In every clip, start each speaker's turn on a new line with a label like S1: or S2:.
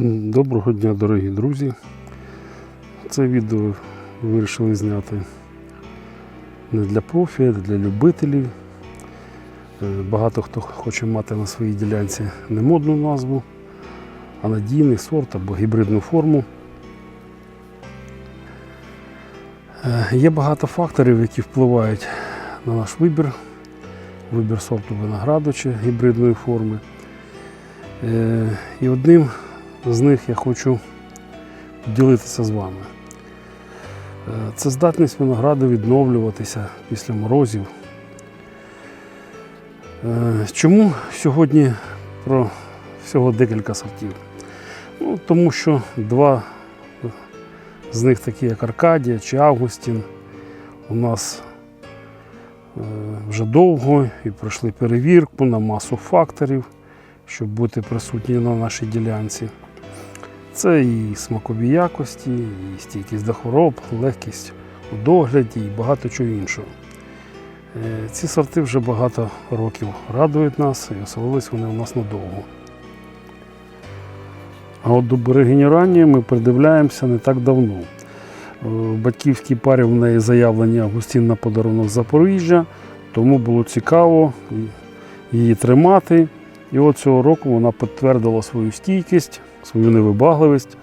S1: Доброго дня, дорогі друзі. Це відео вирішили зняти не для профі, а для любителів. Е, Багато хто хоче мати на своїй ділянці не модну назву, а надійний сорт або гібридну форму. Е, Є багато факторів, які впливають на наш вибір, вибір сорту винограду чи гібридної форми. Е, І одним з них я хочу поділитися з вами. Е, Це здатність винограду відновлюватися після морозів. Е, Чому сьогодні про всього декілька сортів? Ну, тому що два з них такі, як Аркадія чи Августін, у нас е, вже довго і пройшли перевірку на масу факторів щоб бути присутні на нашій ділянці. Це і смакові якості, і стійкість до хвороб, легкість у догляді і багато чого іншого. Е, Ці сорти вже багато років радують нас і оселились вони у нас надовго. А от до берегенюрання ми придивляємося не так давно. Е, В батьківській парі в неї заявлені Августін на подарунок Запоріжжя, тому було цікаво її тримати. І от цього року вона підтвердила свою стійкість, свою невибагливість.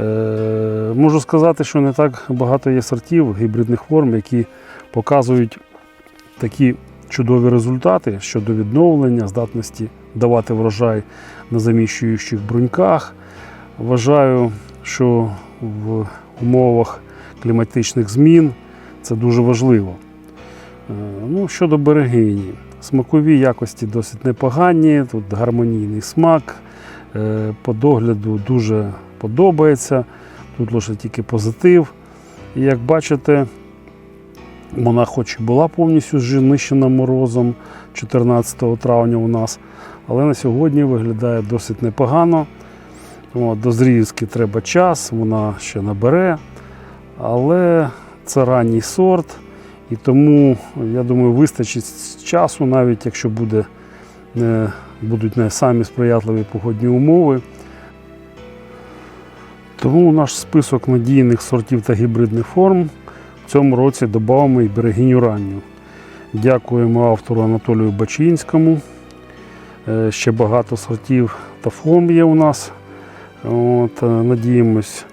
S1: Е, можу сказати, що не так багато є сортів гібридних форм, які показують такі чудові результати щодо відновлення, здатності давати врожай на заміщуючих бруньках. Вважаю, що в умовах кліматичних змін це дуже важливо. Е, Ну, щодо берегині. Смакові якості досить непогані, тут гармонійний смак, по догляду дуже подобається, тут лише тільки позитив. І як бачите, вона хоч і була повністю знищена морозом 14 травня у нас, але на сьогодні виглядає досить непогано. От, До зрізки треба час, вона ще набере, але це ранній сорт. І тому, я думаю, вистачить часу, навіть якщо буде, будуть не самі сприятливі погодні умови. Тому наш список надійних сортів та гібридних форм в цьому році додамо і берегиню ранню. Дякуємо автору Анатолію Бачинському. Е, Ще багато сортів та форм є у нас. От, е, надіємось,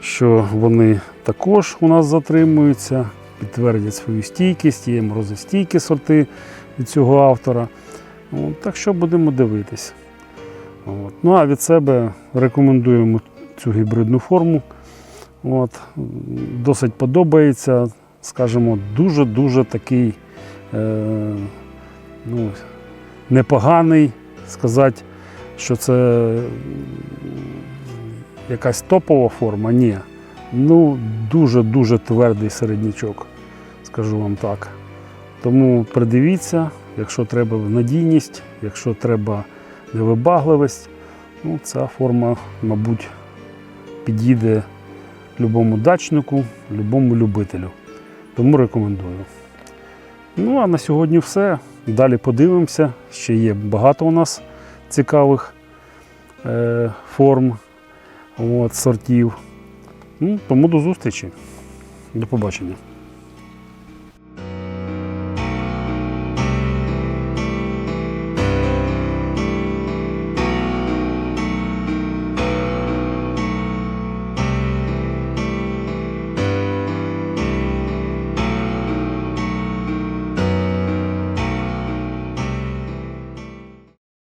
S1: що вони також у нас затримуються підтвердять свою стійкість, є морозостійкі сорти від цього автора. От, так що будемо дивитись. От. Ну а від себе рекомендуємо цю гібридну форму. От. Досить подобається, скажімо, дуже-дуже такий е, ну, непоганий. Сказати, що це якась топова форма, ні. Ну, дуже-дуже твердий середнячок, скажу вам так. Тому придивіться, якщо треба надійність, якщо треба невибагливість, ну, ця форма, мабуть, підійде любому дачнику, любому любителю. Тому рекомендую. Ну, а на сьогодні все. Далі подивимося. Ще є багато у нас цікавих е, форм, от, сортів. Ну, тому до зустрічі. До побачення.